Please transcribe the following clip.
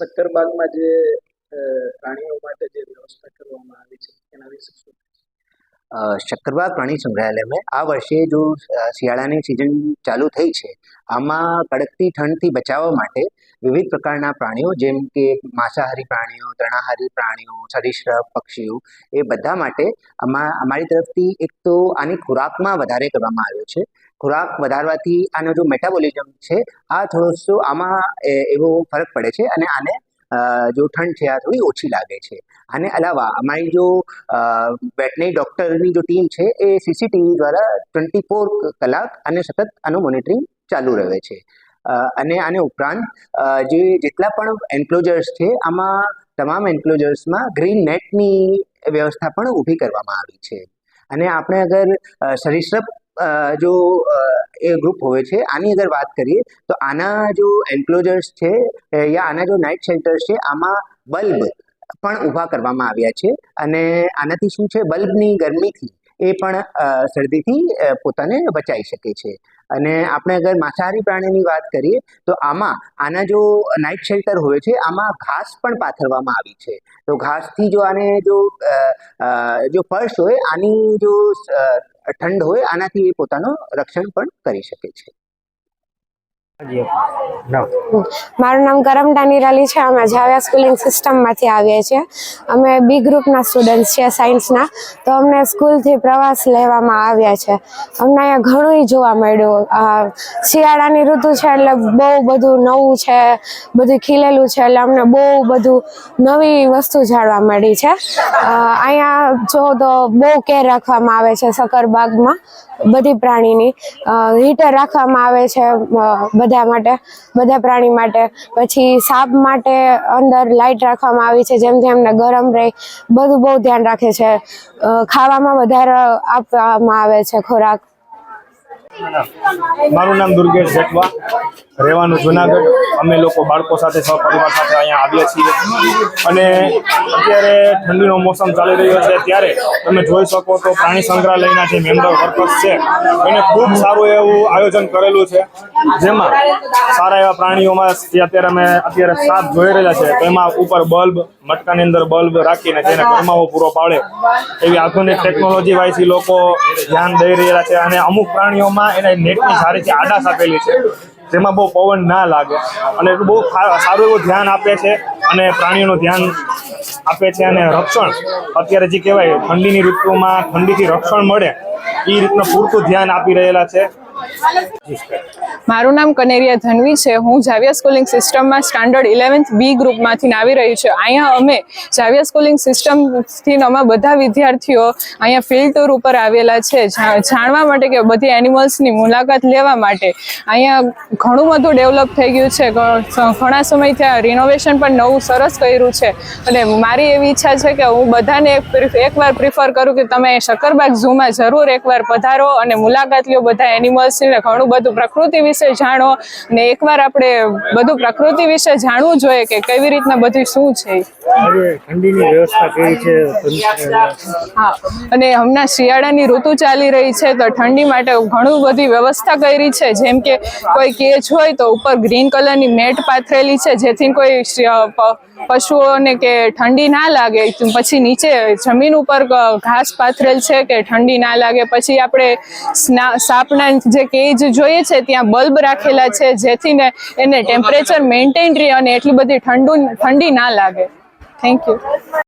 સક્કરબાગમાં જે પ્રાણીઓ માટે જે વ્યવસ્થા કરવામાં આવી છે એના વિશે શું? શક્કરબાગ પ્રાણી સંગ્રહાલય આ વર્ષે જો શિયાળાની સિઝન ચાલુ થઈ છે, આમાં કડકતી ઠંડથી બચાવવા માટે વિવિધ પ્રકારના પ્રાણીઓ જેમ કે માંસાહારી પ્રાણીઓ, તણાહારી પ્રાણીઓ, સરીસૃપ, પક્ષીઓ એ બધા માટે આમાં અમારી તરફથી એક તો આની ખોરાકમાં વધારે કરવામાં આવ્યો છે. ખોરાક વધારવાથી આનો જો મેટાબોલિઝમ છે, આ થોડો આમાં એવો ફરક પડે છે અને આને જો ઠંડ છે આ થોડી ઓછી લાગે છે. આને અલાવા અમારી જો વેટનરી ડૉક્ટરની જો ટીમ છે એ સીસીટીવી દ્વારા ટ્વેન્ટી ફોર કલાક અને સતત આનું મોનિટરિંગ ચાલુ રહે છે. અને આને ઉપરાંત જે જેટલા પણ એન્ક્લોઝર્સ છે આમાં તમામ એન્ક્લોઝર્સમાં ગ્રીન નેટની વ્યવસ્થા પણ ઊભી કરવામાં આવી છે. અને આપણે અગર સરીસૃપ જો એ ગ્રુપ હોય છે, આની અગર વાત કરીએ, તો આના જો એન્ક્લોઝર્સ છે યા આના જો નાઇટ શેલ્ટર્સ છે, આમાં બલ્બ પણ ઊભા કરવામાં આવ્યા છે. અને આનાથી શું છે, બલ્બની ગરમીથી એ પણ શરદીથી પોતાને બચાવી શકે છે. અને આપણે અગર માંસાહારી પ્રાણીની વાત કરીએ, તો આમાં, આના જો નાઇટ શેલ્ટર હોય છે, આમાં ઘાસ પણ પાથરવામાં આવી છે. તો ઘાસથી જો આને જો જો ફર્શ હોય, આની જો ઠંડ હોય આનાથી એ પોતાનું રક્ષણ પણ કરી શકે છે. મારું નામ કરમટા નિરાલી છે. અમે જાવ્યા સ્કૂલિંગ સિસ્ટમમાંથી આવીએ છીએ. અમે બી ગ્રુપના સ્ટુડન્ટ છીએ સાયન્સના તો અમને સ્કૂલથી પ્રવાસ લેવામાં આવ્યા છે. અમને અહીંયા ઘણું જોવા મળ્યું. શિયાળાની ઋતુ છે એટલે બહુ બધું નવું છે. બધું ખીલેલું છે એટલે અમને બહુ બધું નવી વસ્તુ જાણવા મળી છે. અહીંયા જો તો બહુ કેર રાખવામાં આવે છે સકરબાગમાં બધી પ્રાણીની. હીટર રાખવામાં આવે છે. બધા માટે, બધા પ્રાણી માટે. પછી સાપ માટે અંદર લાઇટ રાખવામાં આવી છે જેમથી એમને ગરમ રહે, બધું બહુ ધ્યાન રાખે છે. ખાવામાં વધારે આપવામાં આવે છે ખોરાક. મારું નામ દુર્ગેશ જેઠવા. રહેવાનું જુનાગઢ. અમે લોકો બાળકો સાથે સહપરિવાર સાથે અહીંયા આવીએ છીએ. અને અત્યારે ઠંડીનો મોસમ ચાલી રહ્યો છે. ત્યારે તમે જોઈ શકો તો પ્રાણી સંગ્રહાલયના જે મેમ્બર વર્કર્સ છે, એને ખૂબ સારું એવું આયોજન કરેલું છે. જેમાં સારા એવા પ્રાણીઓમાં અત્યારે અમે અત્યારે સાપ જોઈ રહ્યા છે તેમાં ઉપર બલ્બ, મટકાની અંદર બલ્બ રાખીને જેને ગરમાવો પૂરો પાડે. એવી આધુનિક ટેકનોલોજી વાયથી લોકો ધ્યાન દઈ રહ્યા છે અને અમુક પ્રાણીઓમાં એને નેટની સારીથી આડાશ આપેલી છે, જેમાં બહુ પવન ના લાગે. અને બહુ સારું એવું ધ્યાન આપે છે અને પ્રાણીઓનું ધ્યાન આપે છે અને રક્ષણ. અત્યારે જે કહેવાય, ઠંડીની ઋતુમાં ઠંડીથી રક્ષણ મળે એ રીતનું પૂરતું ધ્યાન આપી રહેલા છે. મારું નામ કનેરિયા ધનવી છે. હું જાવિયા સ્કૂલિંગ સિસ્ટમમાં સ્ટાન્ડર્ડ ઇલેવન્થ બી ગ્રુપમાંથી આવી રહી છું. અહીંયા અમે જાવિયા સ્કૂલિંગ સિસ્ટમથી અમે બધા વિદ્યાર્થીઓ અહીંયા ફિલ્ડ ટૂર ઉપર આવેલા છે. જાણવા માટે કે બધી એનિમલ્સની મુલાકાત લેવા માટે અહીંયા ઘણું બધું ડેવલપ થઈ ગયું છે. ઘણા સમયથી આ રિનોવેશન પણ નવું સરસ કર્યું છે. અને મારી એવી ઈચ્છા છે કે હું બધાને એકવાર પ્રિફર કરું કે તમે શકરબાગ ઝૂમાં જરૂર એકવાર પધારો અને મુલાકાત લ્યો બધા એનિમલ્સની ને ઘણું બધું પ્રકૃતિ વિશે જાણો ને એકવાર આપણે બધું પ્રકૃતિ વિશે જાણવું જોઈએ કે કેવી રીતના બધું શું છે. ઠંડીની વ્યવસ્થા કેવી છે હા અને હમણાં શિયાળાની ઋતુ ચાલી રહી છે તો ઠંડી માટે ઘણું બધી વ્યવસ્થા કરી છે. જેમ કે કોઈ કેજ હોય તો ઉપર ગ્રીન કલરની મેટ પાથરેલી છે જેથી કોઈ પશુઓને કે ઠંડી ના લાગે પછી નીચે જમીન ઉપર ઘાસ પાથરેલ છે કે ઠંડી ના લાગે, પછી આપણે સાપના જે કેજ જોઈએ છે, ત્યાં બલ્બ રાખેલા છે, જેથી એને ટેમ્પરેચર મેન્ટેન રહે અને એટલી બધી ઠંડુ, ઠંડી ના લાગે. Thank you